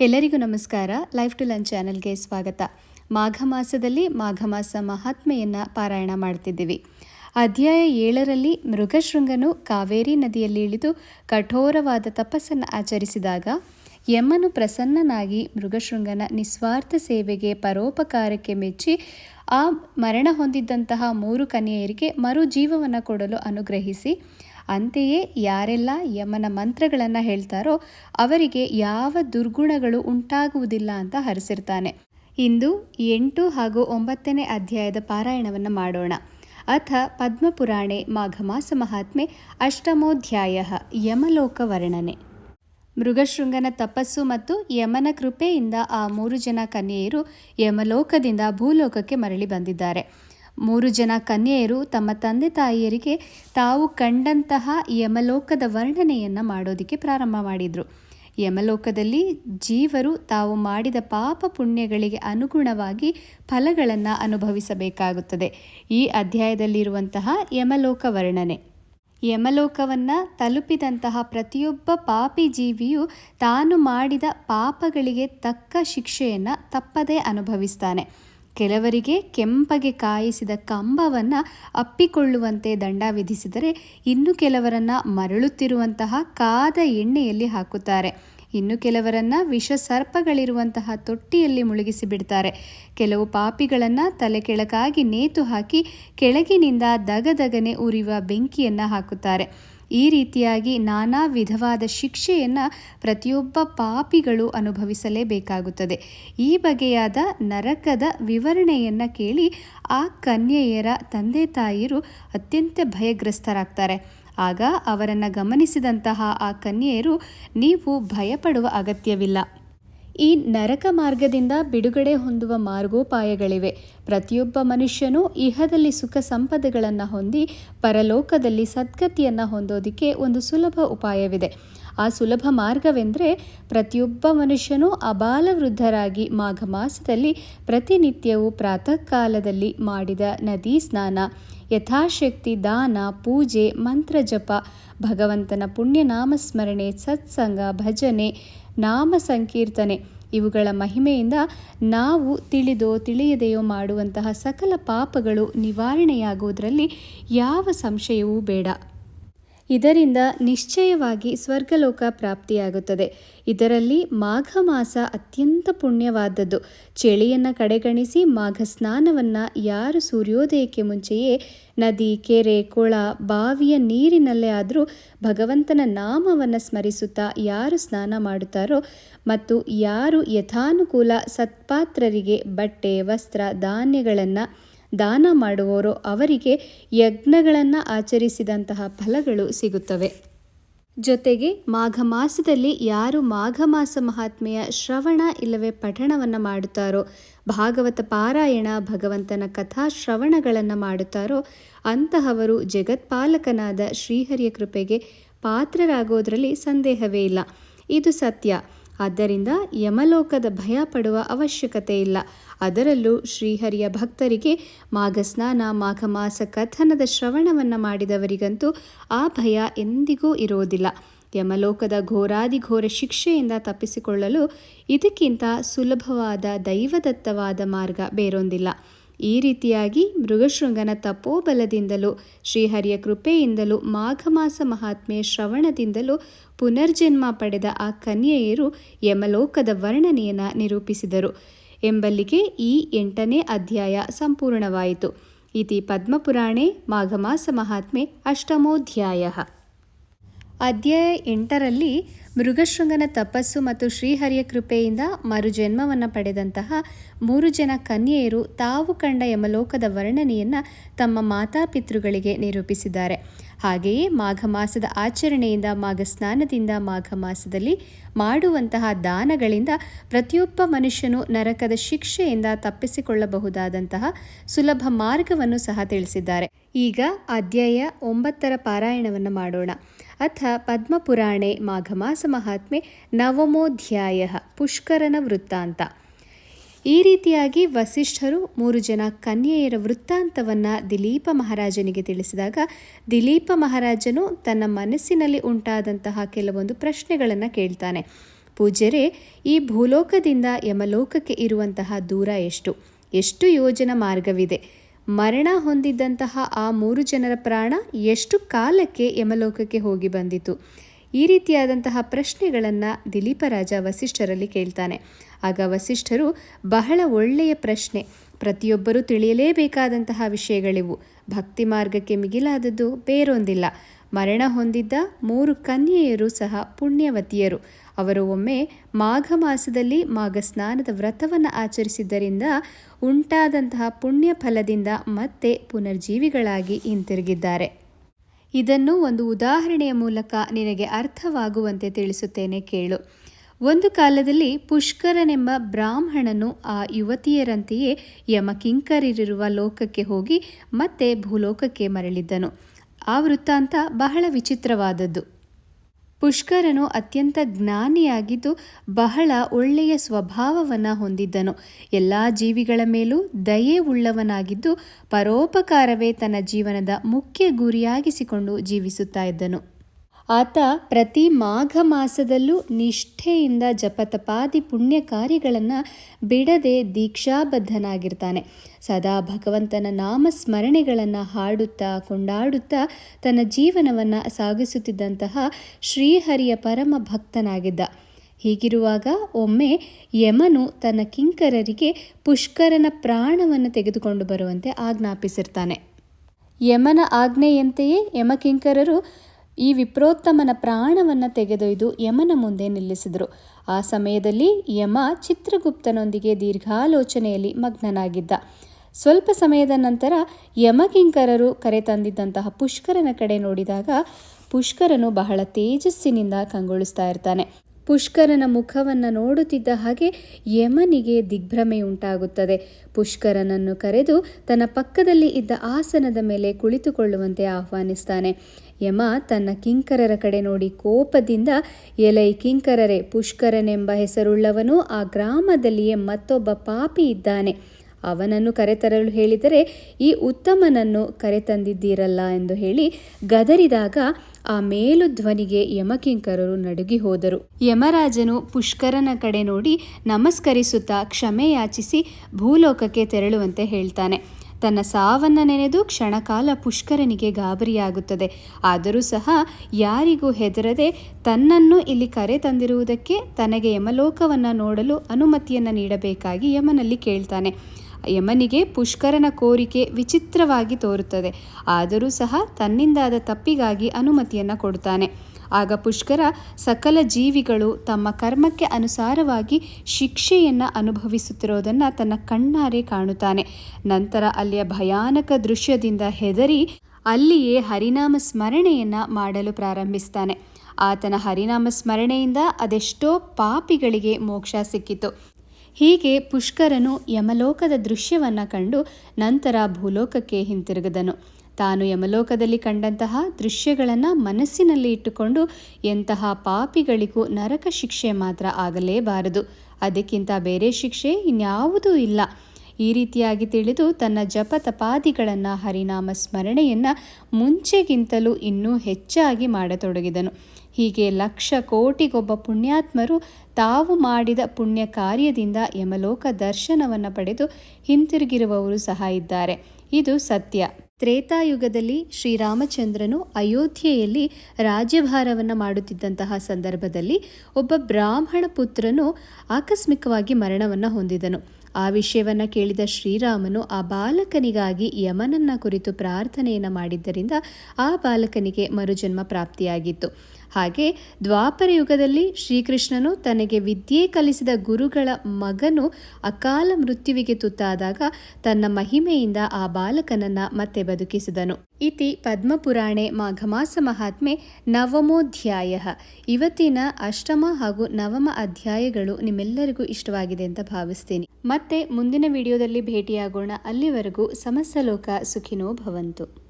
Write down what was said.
ಎಲ್ಲರಿಗೂ ನಮಸ್ಕಾರ. Life to lunch ಚಾನೆಲ್ಗೆ ಸ್ವಾಗತ. ಮಾಘ ಮಾಸದಲ್ಲಿ ಮಾಘ ಮಾಸ ಮಹಾತ್ಮೆಯನ್ನು ಪಾರಾಯಣ ಮಾಡ್ತಿದ್ದೀವಿ. ಅಧ್ಯಾಯ ಏಳರಲ್ಲಿ ಮೃಗಶೃಂಗನು ಕಾವೇರಿ ನದಿಯಲ್ಲಿ ಇಳಿದು ಕಠೋರವಾದ ತಪಸ್ಸನ್ನು ಆಚರಿಸಿದಾಗ ಯಮನು ಪ್ರಸನ್ನನಾಗಿ ಮೃಗಶೃಂಗನ ನಿಸ್ವಾರ್ಥ ಸೇವೆಗೆ ಪರೋಪಕಾರಕ್ಕೆ ಮೆಚ್ಚಿ ಆ ಮರಣ ಹೊಂದಿದ್ದಂತಹ ಮೂರು ಕನ್ಯೆಯರಿಗೆ ಮರು ಜೀವವನ್ನು ಕೊಡಲು ಅನುಗ್ರಹಿಸಿ ಅಂತೆಯೇ ಯಾರೆಲ್ಲ ಯಮನ ಮಂತ್ರಗಳನ್ನು ಹೇಳ್ತಾರೋ ಅವರಿಗೆ ಯಾವ ದುರ್ಗುಣಗಳು ಉಂಟಾಗುವುದಿಲ್ಲ ಅಂತ ಹರಿಸಿರ್ತಾನೆ. ಇಂದು ಎಂಟು ಹಾಗೂ ಒಂಬತ್ತನೇ ಅಧ್ಯಾಯದ ಪಾರಾಯಣವನ್ನು ಮಾಡೋಣ. ಅಥ ಪದ್ಮಪುರಾಣೆ ಮಾಘಮಾಸ ಮಹಾತ್ಮೆ ಅಷ್ಟಮೋಧ್ಯಾಯ ಯಮಲೋಕ ವರ್ಣನೆ. ಮೃಗಶೃಂಗನ ತಪಸ್ಸು ಮತ್ತು ಯಮನ ಕೃಪೆಯಿಂದ ಆ ಮೂರು ಜನ ಕನ್ಯೆಯರು ಯಮಲೋಕದಿಂದ ಭೂಲೋಕಕ್ಕೆ ಮರಳಿ ಬಂದಿದ್ದಾರೆ. ಮೂರು ಜನ ಕನ್ಯೆಯರು ತಮ್ಮ ತಂದೆ ತಾಯಿಯರಿಗೆ ತಾವು ಕಂಡಂತಹ ಯಮಲೋಕದ ವರ್ಣನೆಯನ್ನು ಮಾಡೋದಕ್ಕೆ ಪ್ರಾರಂಭ ಮಾಡಿದರು. ಯಮಲೋಕದಲ್ಲಿ ಜೀವರು ತಾವು ಮಾಡಿದ ಪಾಪ ಪುಣ್ಯಗಳಿಗೆ ಅನುಗುಣವಾಗಿ ಫಲಗಳನ್ನು ಅನುಭವಿಸಬೇಕಾಗುತ್ತದೆ. ಈ ಅಧ್ಯಾಯದಲ್ಲಿರುವಂತಹ ಯಮಲೋಕ ವರ್ಣನೆ. ಯಮಲೋಕವನ್ನು ತಲುಪಿದಂತಹ ಪ್ರತಿಯೊಬ್ಬ ಪಾಪಿ ಜೀವಿಯು ತಾನು ಮಾಡಿದ ಪಾಪಗಳಿಗೆ ತಕ್ಕ ಶಿಕ್ಷೆಯನ್ನು ತಪ್ಪದೇ ಅನುಭವಿಸ್ತಾನೆ. ಕೆಲವರಿಗೆ ಕೆಂಪಗೆ ಕಾಯಿಸಿದ ಕಂಬವನ್ನು ಅಪ್ಪಿಕೊಳ್ಳುವಂತೆ ದಂಡ ವಿಧಿಸಿದರೆ ಇನ್ನು ಕೆಲವರನ್ನು ಮರಳುತ್ತಿರುವಂತಹ ಕಾದ ಎಣ್ಣೆಯಲ್ಲಿ ಹಾಕುತ್ತಾರೆ. ಇನ್ನು ಕೆಲವರನ್ನ ವಿಷ ಸರ್ಪಗಳಿರುವಂತಹ ತೊಟ್ಟಿಯಲ್ಲಿ ಮುಳುಗಿಸಿ ಬಿಡ್ತಾರೆ. ಕೆಲವು ಪಾಪಿಗಳನ್ನು ತಲೆ ಕೆಳಕಾಗಿ ನೇತು ಹಾಕಿ ಕೆಳಗಿನಿಂದ ದಗದಗನೆ ಉರಿಯುವ ಬೆಂಕಿಯನ್ನು ಹಾಕುತ್ತಾರೆ. ಈ ರೀತಿಯಾಗಿ ನಾನಾ ವಿಧವಾದ ಶಿಕ್ಷೆಯನ್ನು ಪ್ರತಿಯೊಬ್ಬ ಪಾಪಿಗಳು ಅನುಭವಿಸಲೇಬೇಕಾಗುತ್ತದೆ. ಈ ಬಗೆಯಾದ ನರಕದ ವಿವರಣೆಯನ್ನು ಕೇಳಿ ಆ ಕನ್ಯೆಯರ ತಂದೆ ತಾಯಿಯರು ಅತ್ಯಂತ ಭಯಗ್ರಸ್ತರಾಗ್ತಾರೆ. ಆಗ ಅವರನ್ನು ಗಮನಿಸಿದಂತಹ ಆ ಕನ್ಯೆಯರು ನೀವು ಭಯಪಡುವ ಅಗತ್ಯವಿಲ್ಲ. ಈ ನರಕ ಮಾರ್ಗದಿಂದ ಬಿಡುಗಡೆ ಹೊಂದುವ ಮಾರ್ಗೋಪಾಯಗಳಿವೆ. ಪ್ರತಿಯೊಬ್ಬ ಮನುಷ್ಯನೂ ಇಹದಲ್ಲಿ ಸುಖ ಸಂಪದಗಳನ್ನು ಹೊಂದಿ ಪರಲೋಕದಲ್ಲಿ ಸದ್ಗತಿಯನ್ನು ಹೊಂದೋದಕ್ಕೆ ಒಂದು ಸುಲಭ ಉಪಾಯವಿದೆ. ಆ ಸುಲಭ ಮಾರ್ಗವೆಂದರೆ ಪ್ರತಿಯೊಬ್ಬ ಮನುಷ್ಯನು ಅಬಾಲವೃದ್ಧರಾಗಿ ಮಾಘ ಮಾಸದಲ್ಲಿ ಪ್ರತಿನಿತ್ಯವೂ ಪ್ರಾತಃ ಕಾಲದಲ್ಲಿ ಮಾಡಿದ ನದಿ ಸ್ನಾನ. ಯಥಾಶಕ್ತಿ, ದಾನ, ಪೂಜೆ, ಮಂತ್ರ ಜಪ, ಭಗವಂತನ ಪುಣ್ಯನಾಮಸ್ಮರಣೆ, ಸತ್ಸಂಗ, ಭಜನೆ ನಾಮ ಸಂಕೀರ್ತನೆ ಇವುಗಳ ಮಹಿಮೆಯಿಂದ ನಾವು ತಿಳಿದೋ ತಿಳಿಯದೆಯೋ ಮಾಡುವಂತಹ ಸಕಲ ಪಾಪಗಳು ನಿವಾರಣೆಯಾಗುವುದರಲ್ಲಿ ಯಾವ ಸಂಶಯವೂ ಬೇಡ. ಇದರಿಂದ ನಿಶ್ಚಯವಾಗಿ ಸ್ವರ್ಗಲೋಕ ಪ್ರಾಪ್ತಿಯಾಗುತ್ತದೆ. ಇದರಲ್ಲಿ ಮಾಘ ಮಾಸ ಅತ್ಯಂತ ಪುಣ್ಯವಾದದ್ದು. ಚಳಿಯನ್ನು ಕಡೆಗಣಿಸಿ ಮಾಘ ಸ್ನಾನವನ್ನು ಯಾರು ಸೂರ್ಯೋದಯಕ್ಕೆ ಮುಂಚೆಯೇ ನದಿ, ಕೆರೆ, ಕೊಳ, ಬಾವಿಯ ನೀರಿನಲ್ಲೇ ಆದರೂ ಭಗವಂತನ ನಾಮವನ್ನು ಸ್ಮರಿಸುತ್ತಾ ಯಾರು ಸ್ನಾನ ಮಾಡುತ್ತಾರೋ ಮತ್ತು ಯಾರು ಯಥಾನುಕೂಲ ಸತ್ಪಾತ್ರರಿಗೆ ಬಟ್ಟೆ, ವಸ್ತ್ರ, ಧಾನ್ಯಗಳನ್ನು ದಾನ ಮಾಡುವವರು ಅವರಿಗೆ ಯಜ್ಞಗಳನ್ನು ಆಚರಿಸಿದಂತಹ ಫಲಗಳು ಸಿಗುತ್ತವೆ. ಜೊತೆಗೆ ಮಾಘ ಮಾಸದಲ್ಲಿ ಯಾರು ಮಾಘ ಮಾಸ ಮಹಾತ್ಮೆಯ ಶ್ರವಣ ಇಲ್ಲವೇ ಪಠಣವನ್ನು ಮಾಡುತ್ತಾರೋ, ಭಾಗವತ ಪಾರಾಯಣ, ಭಗವಂತನ ಕಥಾ ಶ್ರವಣಗಳನ್ನು ಮಾಡುತ್ತಾರೋ, ಅಂತಹವರು ಜಗತ್ಪಾಲಕನಾದ ಶ್ರೀಹರಿಯ ಕೃಪೆಗೆ ಪಾತ್ರರಾಗೋದರಲ್ಲಿ ಸಂದೇಹವೇ ಇಲ್ಲ. ಇದು ಸತ್ಯ. ಆದ್ದರಿಂದ ಯಮಲೋಕದ ಭಯ ಪಡುವ ಅವಶ್ಯಕತೆ ಇಲ್ಲ. ಅದರಲ್ಲೂ ಶ್ರೀಹರಿಯ ಭಕ್ತರಿಗೆ ಮಾಘ ಸ್ನಾನ ಮಾಘ ಮಾಸ ಕಥನದ ಶ್ರವಣವನ್ನು ಮಾಡಿದವರಿಗಂತೂ ಆ ಭಯ ಎಂದಿಗೂ ಇರೋದಿಲ್ಲ. ಯಮಲೋಕದ ಘೋರಾದಿಘೋರ ಶಿಕ್ಷೆಯಿಂದ ತಪ್ಪಿಸಿಕೊಳ್ಳಲು ಇದಕ್ಕಿಂತ ಸುಲಭವಾದ ದೈವದತ್ತವಾದ ಮಾರ್ಗ ಬೇರೊಂದಿಲ್ಲ. ಈ ರೀತಿಯಾಗಿ ಮೃಗಶೃಂಗನ ತಪೋಬಲದಿಂದಲೂ, ಶ್ರೀಹರಿಯ ಕೃಪೆಯಿಂದಲೂ ಮಾಘ ಮಾಸ ಮಹಾತ್ಮೆಯ ಶ್ರವಣದಿಂದಲೂ ಪುನರ್ಜನ್ಮ ಪಡೆದ ಆ ಕನ್ಯೆಯರು ಯಮಲೋಕದ ವರ್ಣನೆಯನ್ನು ನಿರೂಪಿಸಿದರು. ಎಂಬಲ್ಲಿಗೆ ಈ ಎಂಟನೇ ಅಧ್ಯಾಯ ಸಂಪೂರ್ಣವಾಯಿತು. ಇತಿ ಪದ್ಮಪುರಾಣೆ, ಮಾಘಮಾಸ ಮಹಾತ್ಮೆ ಅಷ್ಟಮೋಧ್ಯಾಯ. ಅಧ್ಯಾಯ ಎಂಟರಲ್ಲಿ ಮೃಗಶೃಂಗನ ತಪಸ್ಸು ಮತ್ತು ಶ್ರೀಹರಿಯ ಕೃಪೆಯಿಂದ ಮರುಜನ್ಮವನ್ನು ಪಡೆದಂತಹ ಮೂರು ಜನ ಕನ್ಯೆಯರು ತಾವು ಕಂಡ ಯಮಲೋಕದ ವರ್ಣನೆಯನ್ನು ತಮ್ಮ ಮಾತಾಪಿತೃಗಳಿಗೆ ನಿರೂಪಿಸಿದ್ದಾರೆ. ಹಾಗೆಯೇ ಮಾಘ ಮಾಸದ ಆಚರಣೆಯಿಂದ ಮಾಘ ಸ್ನಾನದಿಂದ ಮಾಘ ಮಾಸದಲ್ಲಿ ಮಾಡುವಂತಹ ದಾನಗಳಿಂದ ಪ್ರತಿಯೊಬ್ಬ ಮನುಷ್ಯನು ನರಕದ ಶಿಕ್ಷೆಯಿಂದ ತಪ್ಪಿಸಿಕೊಳ್ಳಬಹುದಾದಂತಹ ಸುಲಭ ಮಾರ್ಗವನ್ನು ಸಹ ತಿಳಿಸಿದ್ದಾರೆ. ಈಗ ಅಧ್ಯಾಯ ಒಂಬತ್ತರ ಪಾರಾಯಣವನ್ನು ಮಾಡೋಣ. ಅಥ ಪದ್ಮಪುರಾಣೆ ಮಾಘಮಾಸ ಮಹಾತ್ಮೆ ನವಮೋಧ್ಯಾಯ ಪುಷ್ಕರನ ವೃತ್ತಾಂತ. ಈ ರೀತಿಯಾಗಿ ವಸಿಷ್ಠರು ಮೂರು ಜನ ಕನ್ಯೆಯರ ವೃತ್ತಾಂತವನ್ನು ದಿಲೀಪ ಮಹಾರಾಜನಿಗೆ ತಿಳಿಸಿದಾಗ ದಿಲೀಪ ಮಹಾರಾಜನು ತನ್ನ ಮನಸ್ಸಿನಲ್ಲಿ ಉಂಟಾದಂತಹ ಕೆಲವೊಂದು ಪ್ರಶ್ನೆಗಳನ್ನು ಕೇಳ್ತಾನೆ. ಪೂಜ್ಯರೇ, ಈ ಭೂಲೋಕದಿಂದ ಯಮಲೋಕಕ್ಕೆ ಇರುವಂತಹ ದೂರ ಎಷ್ಟು? ಎಷ್ಟು ಯೋಜನಾ ಮಾರ್ಗವಿದೆ? ಮರಣ ಹೊಂದಿದ್ದಂತಹ ಆ ಮೂರು ಜನರ ಪ್ರಾಣ ಎಷ್ಟು ಕಾಲಕ್ಕೆ ಯಮಲೋಕಕ್ಕೆ ಹೋಗಿ ಬಂದಿತು? ಈ ರೀತಿಯಾದಂತಹ ಪ್ರಶ್ನೆಗಳನ್ನು ದಿಲೀಪರಾಜ ವಸಿಷ್ಠರಲ್ಲಿ ಕೇಳ್ತಾನೆ. ಆಗ ವಸಿಷ್ಠರು, ಬಹಳ ಒಳ್ಳೆಯ ಪ್ರಶ್ನೆ. ಪ್ರತಿಯೊಬ್ಬರೂ ತಿಳಿಯಲೇಬೇಕಾದಂತಹ ವಿಷಯಗಳಿವು. ಭಕ್ತಿ ಮಾರ್ಗಕ್ಕೆ ಮಿಗಿಲಾದದ್ದು ಬೇರೊಂದಿಲ್ಲ. ಮರಣ ಹೊಂದಿದ್ದ ಮೂರು ಕನ್ಯೆಯರು ಸಹ ಪುಣ್ಯವತಿಯರು. ಅವರು ಒಮ್ಮೆ ಮಾಘ ಮಾಸದಲ್ಲಿ ಮಾಘ ಸ್ನಾನದ ವ್ರತವನ್ನು ಆಚರಿಸಿದ್ದರಿಂದ ಉಂಟಾದಂತಹ ಪುಣ್ಯ ಫಲದಿಂದ ಮತ್ತೆ ಪುನರ್ಜೀವಿಗಳಾಗಿ ಹಿಂತಿರುಗಿದ್ದಾರೆ. ಇದನ್ನು ಒಂದು ಉದಾಹರಣೆಯ ಮೂಲಕ ನಿನಗೆ ಅರ್ಥವಾಗುವಂತೆ ತಿಳಿಸುತ್ತೇನೆ ಕೇಳು. ಒಂದು ಕಾಲದಲ್ಲಿ ಪುಷ್ಕರನೆಂಬ ಬ್ರಾಹ್ಮಣನು ಆ ಯುವತಿಯರಂತೆಯೇ ಯಮಕಿಂಕರಿರುವ ಲೋಕಕ್ಕೆ ಹೋಗಿ ಮತ್ತೆ ಭೂಲೋಕಕ್ಕೆ ಮರಳಿದ್ದನು. ಆ ವೃತ್ತಾಂತ ಬಹಳ ವಿಚಿತ್ರವಾದದ್ದು. ಪುಷ್ಕರನು ಅತ್ಯಂತ ಜ್ಞಾನಿಯಾಗಿದ್ದು ಬಹಳ ಒಳ್ಳೆಯ ಸ್ವಭಾವವನ್ನು ಹೊಂದಿದ್ದನು. ಎಲ್ಲ ಜೀವಿಗಳ ಮೇಲೂ ದಯೆ ಉಳ್ಳವನಾಗಿದ್ದು ಪರೋಪಕಾರವೇ ತನ್ನ ಜೀವನದ ಮುಖ್ಯ ಗುರಿಯಾಗಿಸಿಕೊಂಡು ಜೀವಿಸುತ್ತಾ ಇದ್ದನು. ಆತ ಪ್ರತಿ ಮಾಘ ಮಾಸದಲ್ಲೂ ನಿಷ್ಠೆಯಿಂದ ಜಪತಪಾದಿ ಪುಣ್ಯ ಕಾರ್ಯಗಳನ್ನು ಬಿಡದೆ ದೀಕ್ಷಾಬದ್ಧನಾಗಿರ್ತಾನೆ. ಸದಾ ಭಗವಂತನ ನಾಮ ಸ್ಮರಣೆಗಳನ್ನು ಹಾಡುತ್ತಾ ಕೊಂಡಾಡುತ್ತಾ ತನ್ನ ಜೀವನವನ್ನು ಸಾಗಿಸುತ್ತಿದ್ದಂತಹ ಶ್ರೀಹರಿಯ ಪರಮ ಭಕ್ತನಾಗಿದ್ದ. ಹೀಗಿರುವಾಗ ಒಮ್ಮೆ ಯಮನು ತನ್ನ ಕಿಂಕರರಿಗೆ ಪುಷ್ಕರನ ಪ್ರಾಣವನ್ನು ತೆಗೆದುಕೊಂಡು ಬರುವಂತೆ ಆಜ್ಞಾಪಿಸಿರ್ತಾನೆ. ಯಮನ ಆಜ್ಞೆಯಂತೆಯೇ ಯಮಕಿಂಕರರು ಈ ವಿಪ್ರೋತ್ತಮನ ಪ್ರಾಣವನ್ನು ತೆಗೆದೊಯ್ದು ಯಮನ ಮುಂದೆ ನಿಲ್ಲಿಸಿದರು. ಆ ಸಮಯದಲ್ಲಿ ಯಮ ಚಿತ್ರಗುಪ್ತನೊಂದಿಗೆ ದೀರ್ಘಾಲೋಚನೆಯಲ್ಲಿ ಮಗ್ನನಾಗಿದ್ದ. ಸ್ವಲ್ಪ ಸಮಯದ ನಂತರ ಯಮಕಿಂಕರರು ಕರೆತಂದಿದ್ದಂತಹ ಪುಷ್ಕರನ ಕಡೆ ನೋಡಿದಾಗ ಪುಷ್ಕರನು ಬಹಳ ತೇಜಸ್ಸಿನಿಂದ ಕಂಗೊಳಿಸ್ತಾ ಇರ್ತಾನೆ. ಪುಷ್ಕರನ ಮುಖವನ್ನು ನೋಡುತ್ತಿದ್ದ ಹಾಗೆ ಯಮನಿಗೆ ದಿಗ್ಭ್ರಮೆ ಉಂಟಾಗುತ್ತದೆ. ಪುಷ್ಕರನನ್ನು ಕರೆದು ತನ್ನ ಪಕ್ಕದಲ್ಲಿ ಇದ್ದ ಆಸನದ ಮೇಲೆ ಕುಳಿತುಕೊಳ್ಳುವಂತೆ ಆಹ್ವಾನಿಸ್ತಾನೆ. ಯಮ ತನ್ನ ಕಿಂಕರರ ಕಡೆ ನೋಡಿ ಕೋಪದಿಂದ, ಎಲೈ ಕಿಂಕರರೆ, ಪುಷ್ಕರನೆಂಬ ಹೆಸರುಳ್ಳವನು ಆ ಗ್ರಾಮದಲ್ಲಿಯೇ ಮತ್ತೊಬ್ಬ ಪಾಪಿ ಇದ್ದಾನೆ. ಅವನನ್ನು ಕರೆತರಲು ಹೇಳಿದರೆ, ಈ ಉತ್ತಮನನ್ನು ಕರೆತಂದಿದ್ದೀರಲ್ಲ ಎಂದು ಹೇಳಿ ಗದರಿದಾಗ ಆ ಮೇಲು ಧ್ವನಿಗೆ ಯಮಕಿಂಕರರು ನಡುಗಿ ಹೋದರು. ಯಮರಾಜನು ಪುಷ್ಕರನ ಕಡೆ ನೋಡಿ ನಮಸ್ಕರಿಸುತ್ತಾ ಕ್ಷಮೆ ಯಾಚಿಸಿ ಭೂಲೋಕಕ್ಕೆ ತೆರಳುವಂತೆ ಹೇಳ್ತಾನೆ. ತನ್ನ ಸಾವನ್ನು ನೆನೆದು ಕ್ಷಣಕಾಲ ಪುಷ್ಕರನಿಗೆ ಗಾಬರಿಯಾಗುತ್ತದೆ. ಆದರೂ ಸಹ ಯಾರಿಗೂ ಹೆದರದೆ ತನ್ನನ್ನು ಇಲ್ಲಿ ಕರೆ ತಂದಿರುವುದಕ್ಕೆ ತನಗೆ ಯಮಲೋಕವನ್ನು ನೋಡಲು ಅನುಮತಿಯನ್ನು ನೀಡಬೇಕಾಗಿ ಯಮನಲ್ಲಿ ಕೇಳ್ತಾನೆ. ಯಮನಿಗೆ ಪುಷ್ಕರನ ಕೋರಿಕೆ ವಿಚಿತ್ರವಾಗಿ ತೋರುತ್ತದೆ. ಆದರೂ ಸಹ ತನ್ನಿಂದಾದ ತಪ್ಪಿಗಾಗಿ ಅನುಮತಿಯನ್ನು ಕೊಡ್ತಾನೆ. ಆಗ ಪುಷ್ಕರ ಸಕಲ ಜೀವಿಗಳು ತಮ್ಮ ಕರ್ಮಕ್ಕೆ ಅನುಸಾರವಾಗಿ ಶಿಕ್ಷೆಯನ್ನು ಅನುಭವಿಸುತ್ತಿರೋದನ್ನು ತನ್ನ ಕಣ್ಣಾರೆ ಕಾಣುತ್ತಾನೆ. ನಂತರ ಅಲ್ಲಿಯ ಭಯಾನಕ ದೃಶ್ಯದಿಂದ ಹೆದರಿ ಅಲ್ಲಿಯೇ ಹರಿನಾಮ ಸ್ಮರಣೆಯನ್ನು ಮಾಡಲು ಪ್ರಾರಂಭಿಸ್ತಾನೆ. ಆತನ ಹರಿನಾಮ ಸ್ಮರಣೆಯಿಂದ ಅದೆಷ್ಟೋ ಪಾಪಿಗಳಿಗೆ ಮೋಕ್ಷ ಸಿಕ್ಕಿತು. ಹೀಗೆ ಪುಷ್ಕರನು ಯಮಲೋಕದ ದೃಶ್ಯವನ್ನು ಕಂಡು ನಂತರ ಭೂಲೋಕಕ್ಕೆ ಹಿಂತಿರುಗದನು. ತಾನು ಯಮಲೋಕದಲ್ಲಿ ಕಂಡಂತಹ ದೃಶ್ಯಗಳನ್ನು ಮನಸ್ಸಿನಲ್ಲಿ ಇಟ್ಟುಕೊಂಡು ಎಂತಹ ಪಾಪಿಗಳಿಗೂ ನರಕ ಶಿಕ್ಷೆ ಮಾತ್ರ ಆಗಲೇಬಾರದು. ಅದಕ್ಕಿಂತ ಬೇರೆ ಶಿಕ್ಷೆ ಇನ್ಯಾವುದೂ ಇಲ್ಲ. ಈ ರೀತಿಯಾಗಿ ತಿಳಿದು ತನ್ನ ಜಪ ತಪಾದಿಗಳನ್ನು ಹರಿನಾಮ ಸ್ಮರಣೆಯನ್ನು ಮುಂಚೆಗಿಂತಲೂ ಇನ್ನೂ ಹೆಚ್ಚಾಗಿ ಮಾಡತೊಡಗಿದನು. ಹೀಗೆ ಲಕ್ಷ ಕೋಟಿಗೊಬ್ಬ ಪುಣ್ಯಾತ್ಮರು ತಾವು ಮಾಡಿದ ಪುಣ್ಯ ಕಾರ್ಯದಿಂದ ಯಮಲೋಕ ದರ್ಶನವನ್ನು ಪಡೆದು ಹಿಂತಿರುಗಿರುವವರು ಸಹ ಇದ್ದಾರೆ. ಇದು ಸತ್ಯ. ತ್ರೇತಾಯುಗದಲ್ಲಿ ಶ್ರೀರಾಮಚಂದ್ರನು ಅಯೋಧ್ಯೆಯಲ್ಲಿ ರಾಜ್ಯಭಾರವನ್ನು ಮಾಡುತ್ತಿದ್ದಂತಹ ಸಂದರ್ಭದಲ್ಲಿ ಒಬ್ಬ ಬ್ರಾಹ್ಮಣ ಪುತ್ರನು ಆಕಸ್ಮಿಕವಾಗಿ ಮರಣವನ್ನು ಹೊಂದಿದನು. ಆ ವಿಷಯವನ್ನು ಕೇಳಿದ ಶ್ರೀರಾಮನು ಆ ಬಾಲಕನಿಗಾಗಿ ಯಮನನ್ನ ಕುರಿತು ಪ್ರಾರ್ಥನೆಯನ್ನು ಮಾಡಿದ್ದರಿಂದ ಆ ಬಾಲಕನಿಗೆ ಮರುಜನ್ಮ ಪ್ರಾಪ್ತಿಯಾಗಿತ್ತು. ಹಾಗೆ ದ್ವಾಪರ ಯುಗದಲ್ಲಿ ಶ್ರೀಕೃಷ್ಣನು ತನಗೆ ವಿದ್ಯೆ ಕಲಿಸಿದ ಗುರುಗಳ ಮಗನು ಅಕಾಲ ಮೃತ್ಯುವಿಗೆ ತುತ್ತಾದಾಗ ತನ್ನ ಮಹಿಮೆಯಿಂದ ಆ ಬಾಲಕನನ್ನ ಮತ್ತೆ ಬದುಕಿಸಿದನು. ಇತಿ ಪದ್ಮಪುರಾಣೆ ಮಾಘಮಾಸ ಮಹಾತ್ಮೆ ನವಮೋಧ್ಯಾಯ. ಇವತ್ತಿನ ಅಷ್ಟಮ ಹಾಗೂ ನವಮ ಅಧ್ಯಾಯಗಳು ನಿಮ್ಮೆಲ್ಲರಿಗೂ ಇಷ್ಟವಾಗಿದೆ ಅಂತ ಭಾವಿಸ್ತೀನಿ. ಮತ್ತೆ ಮುಂದಿನ ವಿಡಿಯೋದಲ್ಲಿ ಭೇಟಿಯಾಗೋಣ. ಅಲ್ಲಿವರೆಗೂ ಸಮಸ್ತ ಲೋಕ ಸುಖಿನೋ ಭವಂತು.